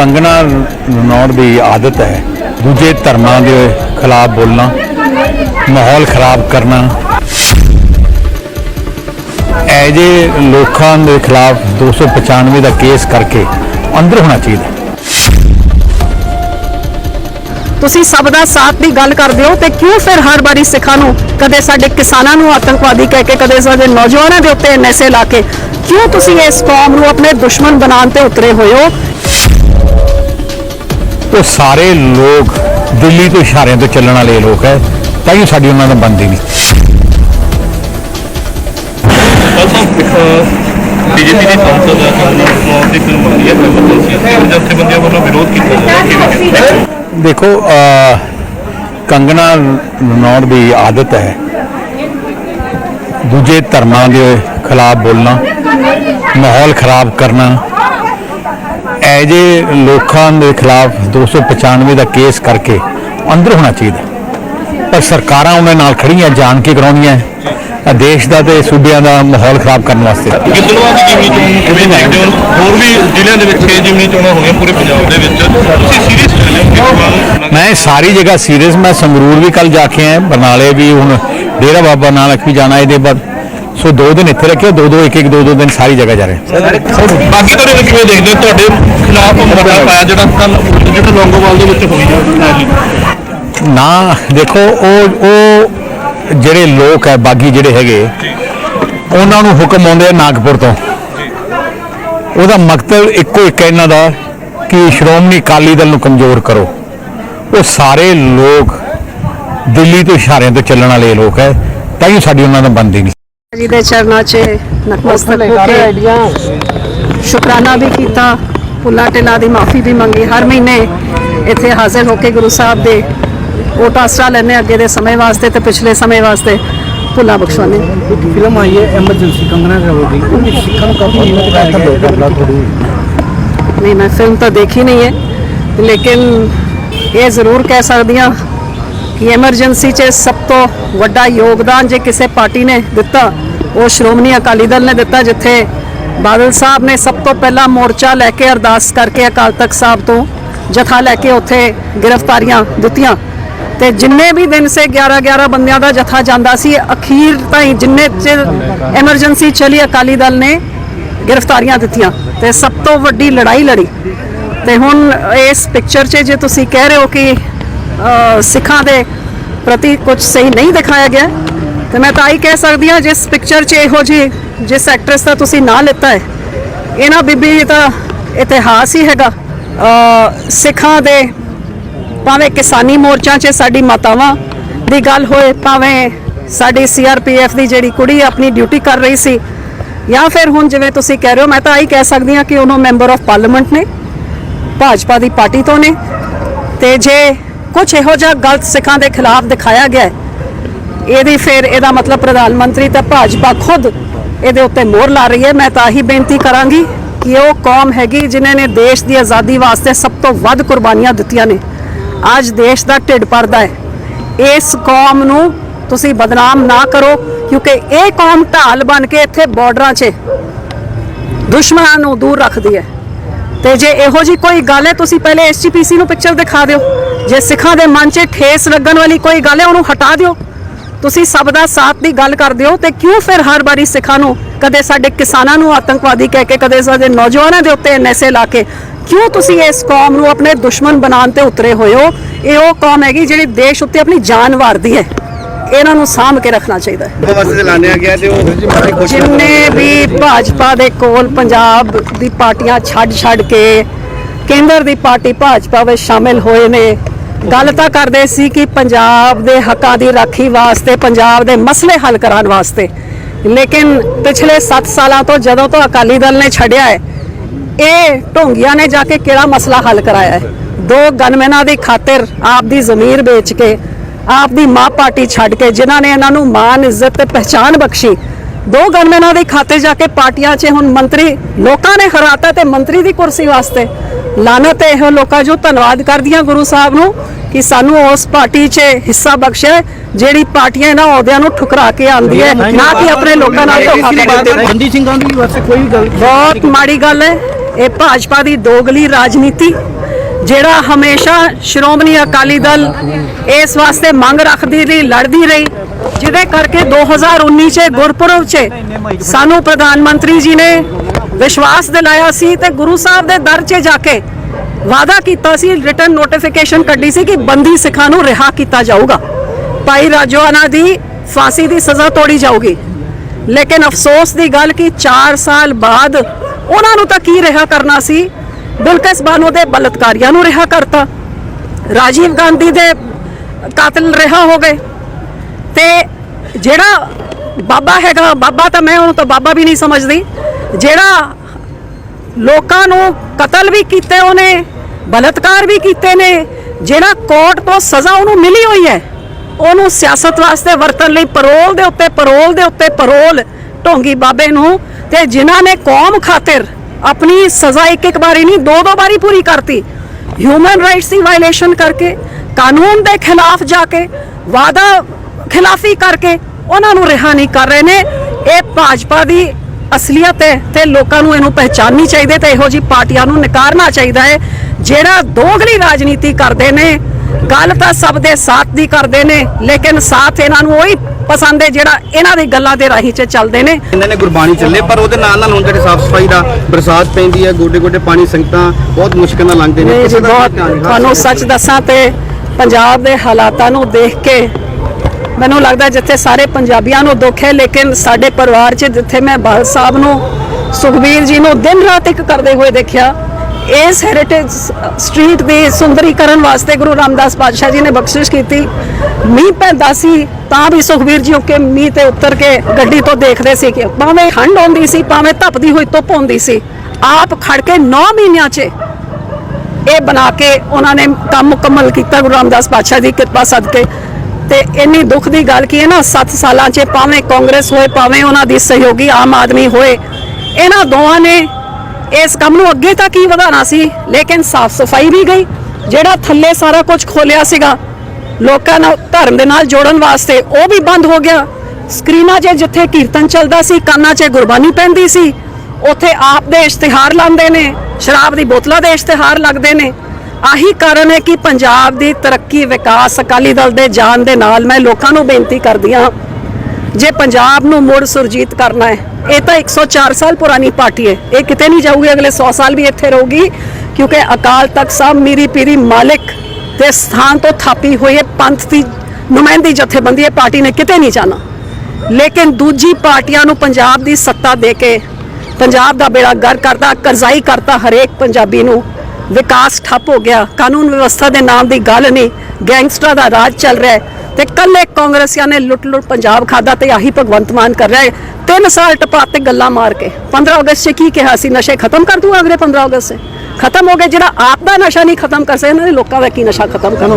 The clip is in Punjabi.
ਕੰਗਨਾ ਰਣੌਤ ਦੀ ਆਦਤ ਹੈ। ਦੂਜੇ ਧਰਮਾਂ ਦੇ ਖਿਲਾਫ ਬੋਲਣਾ, ਮਾਹੌਲ ਖਰਾਬ ਕਰਨਾ। ਐਜੇ ਲੋਕਾਂ ਦੇ ਖਿਲਾਫ 295 ਦਾ ਕੇਸ ਕਰਕੇ ਅੰਦਰ ਹੋਣਾ ਚਾਹੀਦਾ। ਤੁਸੀਂ ਸਭ ਦਾ ਸਾਥ ਦੀ ਗੱਲ ਕਰਦੇ ਹੋ ਤੇ ਕਿਉਂ ਫਿਰ ਹਰ ਵਾਰੀ ਸਿੱਖਾਂ ਨੂੰ, ਕਦੇ ਸਾਡੇ ਕਿਸਾਨਾਂ ਨੂੰ ਆਤੰਕਵਾਦੀ ਕਹਿ ਕੇ, ਕਦੇ ਸਾਡੇ ਨੌਜਵਾਨਾਂ ਦੇ ਉੱਤੇ ਨਸ਼ੇ ਲਾ ਕੇ, ਕਿਉਂ ਤੁਸੀਂ ਇਸ ਕੌਮ ਨੂੰ ਆਪਣੇ ਦੁਸ਼ਮਣ ਬਣਾਉਣ ਤੇ ਉਤਰੇ ਹੋਏ ਹੋ? ਉਹ ਸਾਰੇ ਲੋਕ ਦਿੱਲੀ ਤੋਂ ਇਸ਼ਾਰਿਆਂ ਤੋਂ ਚੱਲਣ ਵਾਲੇ ਲੋਕ ਹੈ ਤਾਂ ਹੀ ਸਾਡੀ ਉਹਨਾਂ ਨਾਲ ਬਣਦੀ ਨਹੀਂ। ਬੀਜੇਪੀ ਦੀ ਸੰਸਦ ਦੀ ਜਥੇਬੰਦੀਆਂ ਵੱਲੋਂ ਵਿਰੋਧ ਕੀਤਾ ਜਾ ਰਿਹਾ। ਦੇਖੋ ਅਹ, ਕੰਗਨਾ ਰਣੌਤ ਦੀ ਆਦਤ ਹੈ। ਦੂਜੇ ਧਰਮਾਂ ਦੇ ਖਿਲਾਫ ਬੋਲਣਾ ਮਾਹੌਲ ਖਰਾਬ ਕਰਨਾ ਐਜੇ ਲੋਕਾਂ ਦੇ ਖਿਲਾਫ 295 ਦਾ ਕੇਸ ਕਰਕੇ ਅੰਦਰ ਹੋਣਾ ਚਾਹੀਦਾ। ਪਰ ਸਰਕਾਰਾਂ ਉਹਨਾਂ ਨਾਲ ਖੜੀਆਂ ਜਾਣ ਕੇ ਕਰਾਉਣੀਆਂ ਇਹ ਦੇਸ਼ ਦਾ ਤੇ ਸੂਬਿਆਂ ਦਾ ਮਾਹੌਲ ਖਰਾਬ ਕਰਨ ਵਾਸਤੇ। ਗਿੱਦੜਵਾ ਦੀ ਜਿਮਨੀ ਚੋਣ ਨੂੰ ਕਿਵੇਂ ਦੇਖਦੇ ਹੋ? ਹੋਰ ਵੀ ਜ਼ਿਲ੍ਹਿਆਂ ਦੇ ਵਿੱਚ ਛੇ ਜਿਮਨੀ ਚੋਣਾਂ ਹੋਈਆਂ ਪੂਰੇ ਪੰਜਾਬ ਦੇ ਵਿੱਚ। ਤੁਸੀਂ ਸੀਰੀਅਸ ਕਰ ਲਿਓ ਕਿ ਤੁਹਾਨੂੰ ਮੈਂ ਸਾਰੀ ਜਗ੍ਹਾ ਸੀਰੀਅਸ ਮੈਂ ਸੰਗਰੂਰ ਵੀ ਕੱਲ ਜਾ ਕੇ ਆਇਆ ਬਰਨਾਲੇ ਵੀ ਹੁਣ ਡੇਰਾ ਬਾਬਾ ਨਾਨਕ ਵੀ ਜਾਣਾ ਇਹਦੇ ਬਾਅਦ। ਸੋ ਦੋ ਦਿਨ ਇੱਥੇ ਰੱਖਿਓ ਦੋ ਦੋ ਇੱਕ ਇੱਕ ਦੋ ਦੋ ਦਿਨ ਸਾਰੀ ਜਗ੍ਹਾ ਜਾ ਰਹੇ ਬਾਕੀ ਤੁਹਾਡੇ ਨਾਲ ਕਿਵੇਂ ਦੇਖਦੇ ਹੋ? ਤੁਹਾਡੇ ਖਿਲਾਫ ਮਤਾ ਪਾਇਆ ਜਿਹੜਾ ਕੱਲ ਜਿਹੜਾ ਲੌਂਗੋਵਾਲ ਦੇ ਵਿੱਚ ਹੋਈ ਹੈ ਨਾ ਦੇਖੋ ਉਹ ਉਹ ਜਿਹੜੇ ਲੋਕ ਹੈ ਬਾਗੀ ਜਿਹੜੇ ਹੈਗੇ ਉਹਨਾਂ ਨੂੰ ਹੁਕਮ ਆਉਂਦੇ ਆ ਨਾਗਪੁਰ ਤੋਂ। ਉਹਦਾ ਮਕਸਦ ਇੱਕੋ ਇੱਕ ਇਹਨਾਂ ਦਾ ਕਿ ਸ਼੍ਰੋਮਣੀ ਅਕਾਲੀ ਦਲ ਨੂੰ ਕਮਜ਼ੋਰ ਕਰੋ। ਉਹ ਸਾਰੇ ਲੋਕ ਦਿੱਲੀ ਤੋਂ ਇਸ਼ਾਰਿਆਂ ਤੋਂ ਚੱਲਣ ਵਾਲੇ ਲੋਕ ਹੈ ਤਾਂ ਹੀ ਸਾਡੀ ਉਹਨਾਂ ਨਾਲ ਬਣਦੀ ਨਹੀਂ। ਜੀ ਦੇ ਚਰਨਾਂ 'ਚ ਨਤਮਸਤਕ ਹੋ ਕੇ ਸ਼ੁਕਰਾਨਾ ਵੀ ਕੀਤਾ। ਪੁੱਲਾ ਟਿਲਾ ਦੀ ਮਾਫੀ ਵੀ ਮੰਗੀ। ਹਰ ਮਹੀਨੇ ਇੱਥੇ ਹਾਜ਼ਰ ਹੋ ਕੇ ਗੁਰੂ ਸਾਹਿਬ ਦੇ ਓਟ ਆਸਰਾ ਲੈਣੇ ਅੱਗੇ ਦੇ ਸਮੇਂ ਵਾਸਤੇ ਤੇ ਪਿਛਲੇ ਸਮੇਂ ਵਾਸਤੇ। ਭੁੱਲਾ ਬਖਸ਼ਵਾਨੇ ਇੱਕ ਫਿਲਮ ਆਈ ਹੈ ਐਮਰਜੈਂਸੀ ਕੰਗਨਾ ਰਣੌਤ ਦੀ। ਉਹ ਸਿੱਖਾਂ ਨੂੰ ਕਾਫੀ ਦਿਖਾਇਆ ਗਿਆ ਹੈ ਨਹੀਂ ਮੈਂ ਫਿਲਮ ਤਾਂ ਦੇਖੀ ਨਹੀਂ ਹੈ। ਲੇਕਿਨ ਇਹ ਜ਼ਰੂਰ ਕਹਿ ਸਕਦੀ ਹਾਂ ਕਿ ਐਮਰਜੈਂਸੀ 'ਚ ਸਭ ਤੋਂ ਵੱਡਾ ਯੋਗਦਾਨ ਜੇ ਕਿਸੇ ਪਾਰਟੀ ਨੇ ਦਿੱਤਾ, ਉਹ ਸ਼੍ਰੋਮਣੀ ਅਕਾਲੀ ਦਲ ਨੇ ਦਿੱਤਾ, ਜਿੱਥੇ ਬਾਦਲ ਸਾਹਿਬ ਨੇ ਸਭ ਤੋਂ ਪਹਿਲਾਂ ਮੋਰਚਾ ਲੈ ਕੇ ਅਰਦਾਸ ਕਰਕੇ ਅਕਾਲ ਤਖਤ ਸਾਹਿਬ ਤੋਂ ਜਥਾ ਲੈ ਕੇ ਉੱਥੇ ਗ੍ਰਿਫਤਾਰੀਆਂ ਦਿੱਤੀਆਂ। ਤੇ ਜਿੰਨੇ ਵੀ ਦਿਨ ਸੇ 11 11 ਬੰਦਿਆਂ ਦਾ ਜਥਾ ਜਾਂਦਾ ਸੀ, ਅਖੀਰ ਤਾਈਂ ਜਿੰਨੇ ਚਿਰ ਐਮਰਜੈਂਸੀ ਚਲੀ ਅਕਾਲੀ ਦਲ ਨੇ ਗ੍ਰਿਫਤਾਰੀਆਂ ਦਿੱਤੀਆਂ। ਤੇ ਸਭ ਤੋਂ ਵੱਡੀ ਲੜਾਈ ਲੜੀ। ਤੇ ਹੁਣ ਇਸ ਪਿਕਚਰ 'ਚ ਜੇ ਤੁਸੀਂ ਕਹਿ ਰਹੇ ਹੋ ਕਿ ਸਿੱਖਾਂ ਦੇ ਪ੍ਰਤੀ ਕੁਝ ਸਹੀ ਨਹੀਂ ਦਿਖਾਇਆ ਗਿਆ। ਤੇ ਮੈਂ ਤਾਂ ਆਹੀ ਕਹਿ ਸਕਦੀ ਹਾਂ, ਜਿਸ ਪਿਕਚਰ 'ਚ ਇਹੋ ਜੀ ਜਿਸ ਐਕਟਰੈਸ ਦਾ ਤੁਸੀਂ ਨਾਂ ਲਿੱਤਾ ਹੈ, ਇਹਨਾਂ ਬੀਬੀ ਦਾ ਇਤਿਹਾਸ ਹੀ ਹੈਗਾ। ਸਿੱਖਾਂ ਦੇ ਭਾਵੇਂ ਕਿਸਾਨੀ ਮੋਰਚਾ 'ਚ ਸਾਡੀ ਮਾਤਾਵਾਂ ਦੀ ਗੱਲ ਹੋਏ, ਭਾਵੇਂ ਸਾਡੀ ਸੀਆਰਪੀਐਫ ਦੀ ਜਿਹੜੀ ਕੁੜੀ ਆਪਣੀ ਡਿਊਟੀ ਕਰ ਰਹੀ ਸੀ, ਜਾਂ ਫਿਰ ਹੁਣ ਜਿਵੇਂ ਤੁਸੀਂ ਕਹਿ ਰਹੇ ਹੋ, ਮੈਂ ਤਾਂ ਆਹੀ ਕਹਿ ਸਕਦੀ ਹਾਂ ਕਿ ਉਹਨੂੰ ਮੈਂਬਰ ਆਫ ਪਾਰਲੀਮੈਂਟ ਨੇ, ਭਾਜਪਾ ਦੀ ਪਾਰਟੀ ਤੋਂ ਨੇ। ਤੇ ਜੇ ਕੁਝ ਇਹੋ ਜਿਹਾ ਗਲਤ ਸਿੱਖਾਂ ਦੇ ਖਿਲਾਫ ਦਿਖਾਇਆ ਗਿਆ ਹੈ, ਇਹਦੀ ਫਿਰ ਇਹਦਾ ਮਤਲਬ ਪ੍ਰਧਾਨ ਮੰਤਰੀ ਤੇ ਭਾਜਪਾ ਖੁਦ ਇਹਦੇ ਉੱਤੇ ਮੋਹਰ ਲਾ ਰਹੀ ਹੈ। ਮੈਂ ਤਾਂ ਆਹੀ ਬੇਨਤੀ ਕਰਾਂਗੀ ਕਿ ਉਹ ਕੌਮ ਹੈਗੀ ਜਿਨ੍ਹਾਂ ਨੇ ਦੇਸ਼ ਦੀ ਆਜ਼ਾਦੀ ਵਾਸਤੇ ਸਭ ਤੋਂ ਵੱਧ ਕੁਰਬਾਨੀਆਂ ਦਿੱਤੀਆਂ ਨੇ। ਅੱਜ ਦੇਸ਼ ਦਾ ਢਿੱਡ ਭਰਦਾ ਹੈ। ਇਸ ਕੌਮ ਨੂੰ ਤੁਸੀਂ ਬਦਨਾਮ ਨਾ ਕਰੋ ਕਿਉਂਕਿ ਇਹ ਕੌਮ ਢਾਲ ਬਣ ਕੇ ਇੱਥੇ ਬਾਰਡਰਾਂ 'ਚ ਦੁਸ਼ਮਣਾਂ ਨੂੰ ਦੂਰ ਰੱਖਦੀ ਹੈ। ਤੇ ਜੇ ਇਹੋ ਜੀ ਕੋਈ ਗੱਲ ਹੈ, ਤੁਸੀਂ ਪਹਿਲੇ ਐਸਜੀਪੀਸੀ ਨੂੰ ਪਿਕਚਰ ਦਿਖਾ ਦਿਓ। ਜੇ ਸਿੱਖਾਂ ਦੇ ਮਨ 'ਚ ਠੇਸ ਲੱਗਣ ਵਾਲੀ ਕੋਈ ਗੱਲ ਹੈ, ਉਹਨੂੰ ਹਟਾ ਦਿਓ। ਤੁਸੀਂ ਸਭ ਦਾ ਸਾਥ ਦੀ ਗੱਲ ਕਰਦੇ ਹੋ ਤੇ ਕਿਉਂ ਫਿਰ ਹਰ ਵਾਰੀ ਸਿੱਖਾਂ ਨੂੰ ਕਦੇ ਸਾਡੇ ਕਿਸਾਨਾਂ ਨੂੰ ਆਤੰਕਵਾਦੀ ਕਹਿ ਕੇ, ਕਦੇ ਸਾਡੇ ਨੌਜਵਾਨਾਂ ਦੇ ਉੱਤੇ ਨਸ਼ੇ ਲਾ ਕੇ, ਕਿਉਂ ਤੁਸੀਂ ਇਸ ਕੌਮ ਨੂੰ ਆਪਣੇ ਦੁਸ਼ਮਣ ਬਣਾਉਣ ਤੇ ਉਤਰੇ ਹੋਏ ਹੋ? ਇਹ ਉਹ ਕੌਮ ਹੈਗੀ ਜਿਹੜੀ ਦੇਸ਼ ਉੱਤੇ ਆਪਣੀ ਜਾਨ ਵਾਰਦੀ ਹੈ। ਇਹਨਾਂ ਨੂੰ ਸਾਂਭ ਕੇ ਰੱਖਣਾ ਚਾਹੀਦਾ ਹੈ। ਵਾਸਤੇ ਲਾਣਿਆ ਗਿਆ ਤੇ ਉਹ ਜਿੰਨੇ ਵੀ ਭਾਜਪਾ ਦੇ ਕੋਲ ਪੰਜਾਬ ਦੀ ਪਾਰਟੀਆਂ ਛੱਡ ਛੱਡ ਕੇ ਕੇਂਦਰ ਦੀ ਪਾਰਟੀ ਭਾਜਪਾ ਵਿੱਚ ਸ਼ਾਮਿਲ ਹੋਏ ਨੇ ਗੱਲ ਤਾਂ ਕਰਦੇ ਸੀ ਕਿ ਪੰਜਾਬ ਦੇ ਹੱਕਾਂ ਦੀ ਰਾਖੀ ਵਾਸਤੇ ਪੰਜਾਬ ਦੇ ਮਸਲੇ ਹੱਲ ਕਰਾਉਣ ਵਾਸਤੇ। ਲੇਕਿਨ ਪਿਛਲੇ 7 ਸਾਲਾਂ ਤੋਂ ਜਦੋਂ ਤੋਂ ਅਕਾਲੀ ਦਲ ਨੇ ਛੱਡਿਆ ਹੈ ਇਹ ਢੋਂਗੀਆਂ ਨੇ ਜਾ ਕੇ ਕਿਹੜਾ ਮਸਲਾ ਹੱਲ ਕਰਾਇਆ ਹੈ? ਦੋ ਗਨਮੈਨਾਂ ਦੀ ਖਾਤਰ ਆਪ ਦੀ ਜ਼ਮੀਰ ਵੇਚ ਕੇ ਆਪ ਦੀ ਮਾਂ ਪਾਰਟੀ ਛੱਡ ਕੇ ਜਿਨ੍ਹਾਂ ਨੇ ਇਹਨਾਂ ਨੂੰ ਮਾਨ ਇੱਜ਼ਤ ਤੇ ਪਹਿਚਾਨ ਬਖਸ਼ੀ ਦੋ ਗਨਮੈਨਾਂ ਦੀ ਖਾਤੇ ਜਾ ਕੇ ਪਾਰਟੀਆਂ 'ਚ ਹੁਣ ਮੰਤਰੀ ਲੋਕਾਂ ਨੇ ਹਰਾਤਾ ਤੇ ਮੰਤਰੀ ਦੀ ਕੁਰਸੀ ਵਾਸਤੇ। ਲਾਨਤ ਹੈ ਇਹੋ ਲੋਕਾਂ ਜੋ ਧੰਨਵਾਦ ਕਰਦੀਆਂ ਗੁਰੂ ਸਾਹਿਬ ਨੂੰ ਕਿ ਸਾਨੂੰ ਉਸ ਪਾਰਟੀ 'ਚ ਹਿੱਸਾ ਬਖਸ਼ਿਆ ਜਿਹੜੀ ਪਾਰਟੀਆਂ ਇਹਨਾਂ ਅਹੁਦਿਆਂ ਨੂੰ ਠੁਕਰਾ ਕੇ ਆਉਂਦੀ ਹੈ ਨਾ ਕਿ ਆਪਣੇ ਲੋਕਾਂ ਨਾਲ ਧੋਖਾ ਕਰਦੀ। ਬੰਦੀ ਸਿੰਘਾਂ ਦੀ ਵਾਸਤੇ ਕੋਈ ਗੱਲ ਬਹੁਤ ਮਾੜੀ ਗੱਲ ਹੈ ਇਹ ਭਾਜਪਾ ਦੀ ਦੋਗਲੀ ਰਾਜਨੀਤੀ ਜਿਹੜਾ ਹਮੇਸ਼ਾ ਸ਼੍ਰੋਮਣੀ ਅਕਾਲੀ ਦਲ ਇਸ ਵਾਸਤੇ ਮੰਗ ਰੱਖਦੀ ਰਹੀ, ਲੜਦੀ ਰਹੀ, ਜਿਹਦੇ ਕਰਕੇ 2019 ਚ, ਗੁਰਪੁਰਬ ਚ ਸਾਨੂੰ ਪ੍ਰਧਾਨ ਮੰਤਰੀ ਜੀ ਨੇ ਵਿਸ਼ਵਾਸ ਦਿਲਾਇਆ ਸੀ ਤੇ ਗੁਰੂ ਸਾਹਿਬ ਦੇ ਦਰ 'ਚ ਜਾ ਕੇ ਵਾਅਦਾ ਕੀਤਾ ਸੀ ਰਿਟਰਨ ਨੋਟੀਫਿਕੇਸ਼ਨ ਕੱਢੀ ਸੀ ਕਿ ਬੰਦੀ ਸਿੱਖਾਂ ਨੂੰ ਰਿਹਾ ਕੀਤਾ ਜਾਊਗਾ। ਭਾਈ ਰਾਜੋਆਨਾ ਦੀ ਫਾਂਸੀ ਦੀ ਸਜ਼ਾ ਤੋੜੀ ਜਾਊਗੀ। ਲੇਕਿਨ ਅਫਸੋਸ ਦੀ ਗੱਲ ਕਿ 4 ਸਾਲ ਬਾਅਦ ਉਹਨਾਂ ਨੂੰ ਤਾਂ ਕੀ ਰਿਹਾ ਕਰਨਾ ਸੀ? ਬਿਲਕਿਸ ਬਾਨੋ ਦੇ ਬਲਤਕਾਰੀਆਂ ਨੂੰ ਰਿਹਾ ਕਰਤਾ। ਰਾਜੀਵ ਗਾਂਧੀ ਦੇ ਕਾਤਲ ਰਿਹਾ ਹੋ ਗਏ। ਤੇ ਜਿਹੜਾ ਬਾਬਾ ਹੈਗਾ, ਬਾਬਾ ਤਾਂ ਮੈਂ ਉਹਨੂੰ ਤਾਂ ਬਾਬਾ ਵੀ ਨਹੀਂ ਸਮਝਦੀ। ਜਿਹੜਾ ਲੋਕਾਂ ਨੂੰ ਕਤਲ ਵੀ ਕੀਤੇ ਉਹਨੇ, ਬਲਤਕਾਰ ਵੀ ਕੀਤੇ ਨੇ, ਜਿਹੜਾ ਕੋਰਟ ਤੋਂ ਸਜ਼ਾ ਉਹਨੂੰ ਮਿਲੀ ਹੋਈ ਹੈ, ਉਹਨੂੰ ਸਿਆਸਤ ਵਾਸਤੇ ਵਰਤਣ ਲਈ ਪਰੋਲ ਦੇ ਉੱਤੇ, ਪਰੋਲ ਦੇ ਉੱਤੇ ਪਰੋਲ, ਢੋਂਗੀ ਬਾਬੇ ਨੂੰ, ਤੇ ਜਿਨ੍ਹਾਂ ਨੇ ਕੌਮ ਖਾਤਰ ਆਪਣੀ ਸਜ਼ਾ ਇੱਕ ਇੱਕ ਵਾਰੀ ਨਹੀਂ ਦੋ ਦੋ ਵਾਰੀ ਪੂਰੀ ਕਰਤੀ। ਹਿਊਮਨ ਰਾਈਟਸ ਦੀ ਵਾਇਲੇਸ਼ਨ ਕਰਕੇ, ਕਾਨੂੰਨ ਦੇ ਖਿਲਾਫ ਜਾ ਕੇ ਵਾਦਾ ਖਿਲਾਫੀ ਕਰਕੇ ਉਹਨਾਂ ਨੂੰ ਰਿਹਾ ਨਹੀਂ ਕਰ ਰਹੇ ਨੇ। ਇਹ ਭਾਜਪਾ ਦੀ ਅਸਲੀਅਤ ਹੈ ਤੇ ਲੋਕਾਂ ਨੂੰ ਇਹਨੂੰ ਪਹਿਚਾਨਣੀ ਚਾਹੀਦੀ ਹੈ ਤੇ ਇਹੋ ਜੀ ਪਾਰਟੀਆਂ ਨੂੰ ਨਕਾਰਨਾ ਚਾਹੀਦਾ ਹੈ, ਜਿਹੜਾ ਦੋਗਲੀ ਰਾਜਨੀਤੀ ਕਰਦੇ ਨੇ, ਗੱਲ ਤਾਂ ਸਭ ਦੇ ਸਾਥ ਦੀ ਕਰਦੇ ਨੇ, ਲੇਕਿਨ ਸਾਥ ਇਹਨਾਂ ਨੂੰ ਉਹੀ ਪਸੰਦ ਹੈ ਜਿਹੜਾ ਇਹਨਾਂ ਦੀ ਗੱਲਾਂ ਦੇ ਰਾਹੀਂ 'ਚ ਚੱਲਦੇ ਨੇ। ਇਹਨਾਂ ਨੇ ਗੁਰਬਾਣੀ ਚੱਲੇ ਪਰ ਉਹਦੇ ਨਾਲ ਨਾਲ ਹੁਣ ਜਿਹੜੇ ਸਾਫ਼ ਸਫ਼ਾਈ ਦਾ ਬਰਸਾਤ ਪੈਂਦੀ ਹੈ ਗੋਡੇ ਗੋਡੇ ਪਾਣੀ ਸੰਗਤਾਂ ਬਹੁਤ ਮੁਸ਼ਕਲ ਨਾਲ ਲੰਘਦੇ ਨੇ। ਕਿਸੇ ਦਾ। ਤੁਹਾਨੂੰ ਸੱਚ ਦੱਸਾਂ ਤੇ ਪੰਜਾਬ ਦੇ ਹਾਲਾਤਾਂ ਨੂੰ ਦੇਖ ਕੇ ਮੈਨੂੰ ਲੱਗਦਾ ਜਿੱਥੇ ਸਾਰੇ ਪੰਜਾਬੀਆਂ ਨੂੰ ਦੁੱਖ ਹੈ ਲੇਕਿਨ ਸਾਡੇ ਪਰਿਵਾਰ 'ਚ ਜਿੱਥੇ ਮੈਂ ਬਾਲ ਸਾਹਿਬ ਨੂੰ ਸੁਖਬੀਰ ਜੀ ਨੂੰ ਦਿਨ ਰਾਤ ਇੱਕ ਕਰਦੇ ਹੋਏ ਦੇਖਿਆ ਇਸ ਹੈਰੀਟੇਜ ਸਟਰੀਟ ਦੀ ਸੁੰਦਰੀਕਰਨ ਵਾਸਤੇ ਗੁਰੂ ਰਾਮਦਾਸ ਪਾਤਸ਼ਾਹ ਜੀ ਨੇ ਬਖਸ਼ਿਸ਼ ਕੀਤੀ। ਮੀਂਹ ਪੈਂਦਾ ਸੀ, ਤਾਂ ਵੀ ਸੁਖਬੀਰ ਜੀ ਕੇ ਮੀਂਹ ਤੇ ਉਤਰ ਕੇ ਗੱਡੀ ਤੋਂ ਦੇਖਦੇ ਸੀ ਕਿ ਭਾਵੇਂ ਠੰਡ ਆਉਂਦੀ ਸੀ, ਭਾਵੇਂ ਧੱਪਦੀ ਹੋਈ ਧੁੱਪ ਹੁੰਦੀ ਸੀ, ਆਪ ਖੜ ਕੇ 9 ਮਹੀਨਿਆਂ 'ਚ ਇਹ ਬਣਾ ਕੇ ਉਹਨਾਂ ਨੇ ਕੰਮ ਮੁਕੰਮਲ ਕੀਤਾ ਗੁਰੂ ਰਾਮਦਾਸ ਪਾਤਸ਼ਾਹ ਦੀ ਕਿਰਪਾ ਸਦਕੇ। ਤੇ ਇੰਨੀ ਦੁੱਖ ਦੀ ਗੱਲ ਕੀ ਹੈ ਨਾ 7 ਸਾਲਾਂ 'ਚ ਭਾਵੇਂ ਕਾਂਗਰਸ ਹੋਏ, ਭਾਵੇਂ ਉਹਨਾਂ ਦੀ ਸਹਿਯੋਗੀ ਆਮ ਆਦਮੀ ਹੋਏ, ਇਹਨਾਂ ਦੋਵਾਂ ਨੇ ਇਸ ਕੰਮ ਨੂੰ ਅੱਗੇ ਤੱਕ ਹੀ ਵਧਾਉਣਾ ਸੀ, ਲੇਕਿਨ ਸਾਫ਼ ਸਫ਼ਾਈ ਵੀ ਗਈ, ਜਿਹੜਾ ਥੱਲੇ ਸਾਰਾ ਕੁਝ ਖੋਲਿਆ ਸੀਗਾ ਲੋਕਾਂ ਨੂੰ ਧਰਮ ਦੇ ਨਾਲ ਜੋੜਨ ਵਾਸਤੇ ਉਹ ਵੀ ਬੰਦ ਹੋ ਗਿਆ। ਸਕਰੀਨਾਂ 'ਚ ਜਿੱਥੇ ਕੀਰਤਨ ਚੱਲਦਾ ਸੀ, ਕੰਨਾਂ 'ਚ ਗੁਰਬਾਣੀ ਪੈਂਦੀ ਸੀ, ਉੱਥੇ ਆਪ ਦੇ ਇਸ਼ਤਿਹਾਰ ਲਾਉਂਦੇ ਨੇ, ਸ਼ਰਾਬ ਦੀ ਬੋਤਲਾਂ ਦੇ ਇਸ਼ਤਿਹਾਰ ਲੱਗਦੇ ਨੇ। ਆਹੀ ਕਾਰਨ ਹੈ ਕਿ ਪੰਜਾਬ ਦੀ ਤਰੱਕੀ ਵਿਕਾਸ ਅਕਾਲੀ ਦਲ ਦੇ ਜਾਣ ਦੇ ਨਾਲ ਮੈਂ ਲੋਕਾਂ ਨੂੰ ਬੇਨਤੀ ਕਰਦੀ ਹਾਂ, ਜੇ ਪੰਜਾਬ ਨੂੰ ਮੁੜ ਸੁਰਜੀਤ ਕਰਨਾ ਹੈ, ਇਹ ਤਾਂ 104 ਸਾਲ ਪੁਰਾਣੀ ਪਾਰਟੀ ਹੈ, ਇਹ ਕਿਤੇ ਨਹੀਂ ਜਾਊਗੀ, ਅਗਲੇ 100 ਸਾਲ ਵੀ ਇੱਥੇ ਰਹੂਗੀ, ਕਿਉਂਕਿ ਅਕਾਲ ਤਖਤ ਸਾਹਿਬ, ਮੀਰੀ ਪੀਰੀ ਮਾਲਿਕ ਦੇ ਸਥਾਨ ਤੋਂ ਥਾਪੀ ਹੋਈ ਹੈ ਪੰਥ ਦੀ, ਨੁਮਾਇੰਦੀ ਜਥੇਬੰਦੀ ਹੈ, ਪਾਰਟੀ ਨੇ ਕਿਤੇ ਨਹੀਂ ਜਾਣਾ। ਲੇਕਿਨ ਦੂਜੀ ਪਾਰਟੀਆਂ ਨੂੰ ਪੰਜਾਬ ਦੀ ਸੱਤਾ ਦੇ ਕੇ, ਪੰਜਾਬ ਦਾ ਬੇੜਾ ਗਰ ਕਰਤਾ ਕਰਜ਼ਾਈ ਕਰਤਾ ਹਰੇਕ ਪੰਜਾਬੀ ਨੂੰ ਵਿਕਾਸ ਠੱਪ ਹੋ ਗਿਆ। ਕਾਨੂੰਨ ਵਿਵਸਥਾ ਦੇ ਨਾਮ ਦੀ ਗੱਲ ਨਹੀਂ, ਗੈਂਗਸਟਰਾਂ ਦਾ ਰਾਜ ਚੱਲ ਰਿਹਾ ਹੈ ਤੇ ਕੱਲੇ ਕਾਂਗਰਸੀਆਂ ਨੇ ਲੁੱਟ ਲੁੱਟ ਪੰਜਾਬ ਖਾਦਾ ਤੇ ਆਹੀ ਭਗਵੰਤ ਮਾਨ ਕਰ ਰਿਹਾ ਹੈ। ਤਿੰਨ ਸਾਲ ਟਪਾ ਤੇ ਗੱਲਾਂ ਮਾਰ ਕੇ। 15 ਅਗਸਤ 'ਚ ਕੀ ਕਿਹਾ ਸੀ? ਨਸ਼ੇ ਖਤਮ ਕਰ ਦੂੰਗਾ ਅਗਲੇ 15 ਅਗਸਤ 'ਚ। ਖਤਮ ਹੋ ਗਿਆ ਜਿਹੜਾ ਆਪ ਦਾ ਨਸ਼ਾ ਨਹੀਂ ਖਤਮ ਕਰ ਸਕੇ ਇਹਨਾਂ ਦੇ ਲੋਕਾਂ ਦਾ ਕੀ ਨਸ਼ਾ ਖਤਮ ਕਰਨਾ?